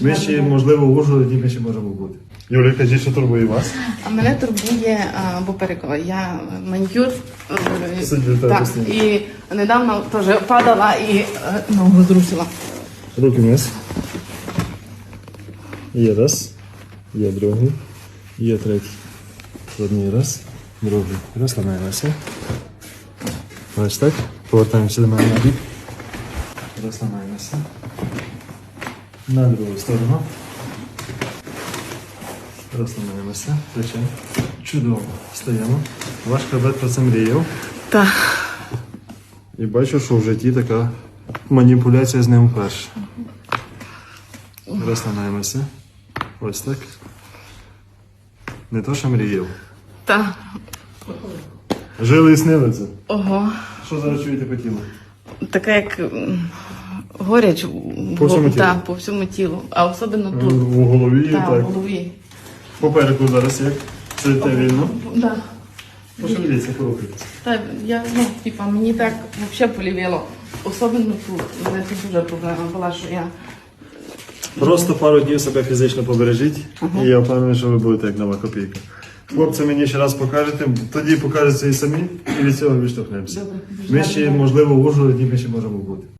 Ми ще, можливо, в Ужгороді ми ще можемо бути. Юлія, кажіть, що турбує вас? А мене турбує а, поперекова. Я манікюр е, Сидите так, і недавно теж падала і е, ногу зрушила. Руки вниз. Є раз. Є другий. Є третій. Одній раз. Другий. Розламаємося. Ось так. Повертаємося до мене на бік. Розламаємося. На другу сторону. Розламаємося. Плече. Чудово. Стаємо. Ваш хребет про це мріяв. Так. І бачу, що в житті така маніпуляція з ним вперше. Розламаємося. Ось так. Не то, що мріяв. Так. Жили і снили це. Ого. Що зараз чуєте по тілу? Така як горяч в- По всьому тілу? Так, по всьому тілу. А особливо тут. В голові Так, в голові. Попереку зараз як? Сидите вільно. Да. Пошевеліться, порухайтеся. Так, я, ну, типа, мені так взагалі полівіло. Особливо тут. У мене тут дуже проблема була, що я Просто пару днів себе фізично побережіть, і я впевнений, що ви будете як нова копійка. Хлопці мені ще раз покажете, тоді покажете і самі, і від цього відштовхнемося. Ми ще, можливо, в Ужгороді ми ще можемо бути.